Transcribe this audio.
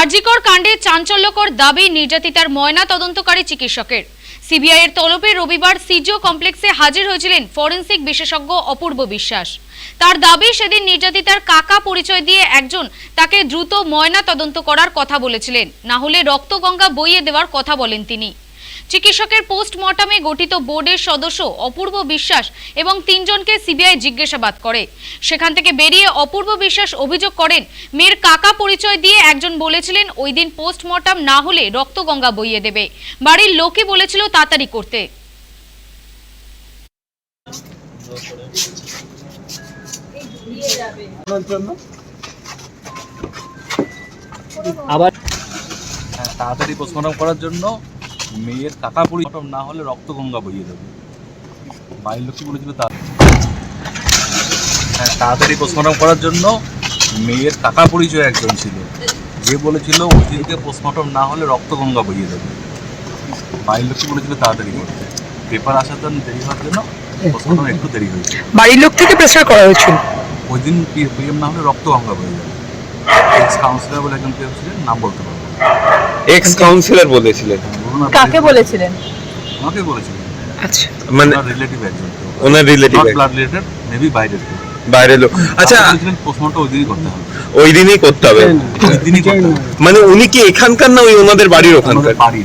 আরজিকর কাণ্ডে চাঞ্চল্যকর দাবি নির্যাতিতার ময়না তদন্তকারী চিকিৎসকের। সিবিআইয়ের তলবে রবিবার সিজিও কমপ্লেক্সে হাজির হয়েছিলেন ফরেন্সিক বিশেষজ্ঞ অপূর্ব বিশ্বাস। তার দাবি সেদিন নির্যাতিতার কাকা পরিচয় দিয়ে একজন তাকে দ্রুত ময়না তদন্ত করার কথা বলেছিলেন। না হলে রক্তগঙ্গা বইয়ে দেওয়ার কথা বলেন তিনি। চিকিৎসকের পোস্টমর্টমে গঠিত বোর্ডের সদস্য অপূর্ব বিশ্বাস এবং তিনজনকে সিবিআই জিজ্ঞাসাবাদ করে। সেখান থেকে বেরিয়ে অপূর্ব বিশ্বাস অভিযোগ করেন মেয়ের কাকা পরিচয় দিয়ে একজন বলেছিলেন ওই দিন পোস্টমর্টম না হলে রক্তগঙ্গা বইয়ে দেবে। বাড়ির লোকই বলেছিল তাড়াতাড়ি করতে। আবার হ্যাঁ, তাড়াতাড়ি পোস্টমর্টম করার জন্য মেয়ের কাকা পরিচয় না হলে রক্তগঙ্গা বইয়ে দেবে। বাড়ির লোকই বলেছিল তা হ্যাঁ তাড়াতাড়ি পোস্টমর্টম করার জন্য মেয়ের কাকা পরিচয় একজন ছিল। যে বলেছিল ওই দিনকে পোস্টমর্টম না হলে রক্তগঙ্গা বইয়ে দেবে। বাড়ির লোকই বলেছিল তাড়াতাড়ি করতে। পেপার আসার জন্য দেরি হওয়ার জন্য পোস্টমর্টম একটু দেরি হয়েছে। বাড়ির লোক থেকে প্রেসার করা হয়েছিল। ওই দিন পিএম না হলে রক্ত গঙ্গা বইয়ে যাবে এক্স কাউন্সিলর বলে একজন কেউ ছিলেন নাম বলতে পারব এক্স কাউন্সিলর বলেছিলেন। কাকে বলেছিলেন? আমাকে বলেছিলেন? আচ্ছা। মানে ওনার রিলেটিভ একজন ওনার রিলেটিভ ব্লাড রিলেটেড মেবি বাইরের কেউ। বাইরের লোক। আচ্ছা পোস্টমর্টম ওই দিনই করতে হবে। ওই দিনই করতে হবে। ওই দিনই করতে হবে। মানে উনি কি এখানকার না ওই ওনাদের বাড়ির ওখানকার? বাড়ির।